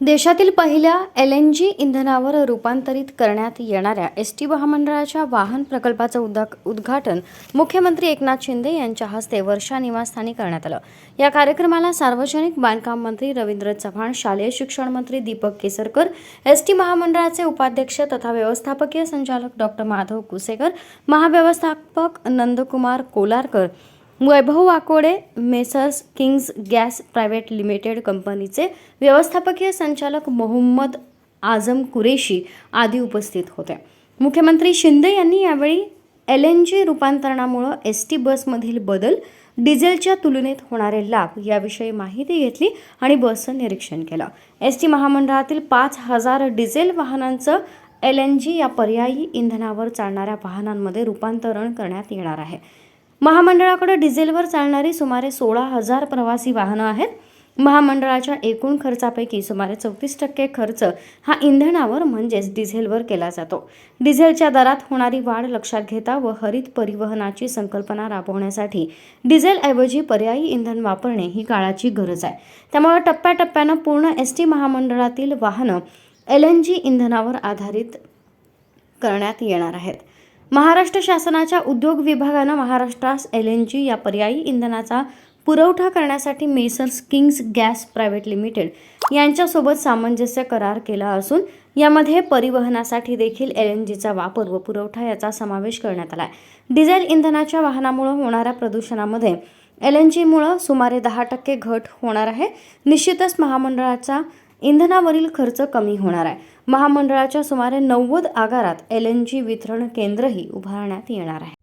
देशातील पहिल्या L N जी इंधनावर रूपांतरित करण्यात येणाऱ्या एस टी महामंडळाच्या वाहन प्रकल्पाचं उद्दा उद्घाटन मुख्यमंत्री एकनाथ शिंदे यांच्या हस्ते वर्षा निवासस्थानी करण्यात आलं. या कार्यक्रमाला सार्वजनिक बांधकाम मंत्री रवींद्र चव्हाण शालेय शिक्षण मंत्री दीपक केसरकर एस टी महामंडळाचे उपाध्यक्ष तथा व्यवस्थापकीय संचालक डॉक्टर माधव कुसेकर महाव्यवस्थापक Nandkumar Kolarkar Vaibhav Wakode Messrs Kings Gas Private Limited कंपनीचे व्यवस्थापकीय संचालक मोहम्मद आझम कुरेशी आदी उपस्थित होते. मुख्यमंत्री शिंदे यांनी यावेळी एल एन जी रूपांतरणामुळं एस टी बसमधील बदल डिझेलच्या तुलनेत होणारे लाभ याविषयी माहिती घेतली आणि बसचं निरीक्षण केलं. एस टी महामंडळातील पाच हजार डिझेल वाहनांचं एल एन जी या पर्यायी इंधनावर चालणाऱ्या वाहनांमध्ये रूपांतरण करण्यात येणार आहे. महामंडळाकडे डिझेलवर चालणारी सुमारे सोळा हजार प्रवासी वाहनं आहेत. महामंडळाच्या एकूण खर्चापैकी सुमारे चौतीस टक्के खर्च हा इंधनावर म्हणजेच डिझेलवर केला जातो. डिझेलच्या दरात होणारी वाढ लक्षात घेता व हरित परिवहनाची संकल्पना राबवण्यासाठी डिझेलऐवजी पर्यायी इंधन वापरणे ही काळाची गरज आहे. त्यामुळे टप्प्याटप्प्यानं पूर्ण एस टी महामंडळातील वाहनं एल एन जी इंधनावर आधारित करण्यात येणार आहेत. महाराष्ट्र शासनाच्या उद्योग विभागानं महाराष्ट्रास एल एन जी या पर्यायी इंधनाचा पुरवठा करण्यासाठी Messrs Kings Gas Private Limited यांच्यासोबत सामंजस्य करार केला असून यामध्ये परिवहनासाठी देखील एल एन जीचा वापर व पुरवठा याचा समावेश करण्यात आला आहे डिझेल इंधनाच्या वाहनामुळे होणाऱ्या प्रदूषणामध्ये एल एन जीमुळं सुमारे दहा टक्के घट होणार आहे. निश्चितच महामंडळाचा इंधनावरील खर्च कमी होणार आहे. महामंडळाच्या सुमारे नव्वद आगारात एल एन जी वितरण केंद्रही उभारण्यात येणार आहे.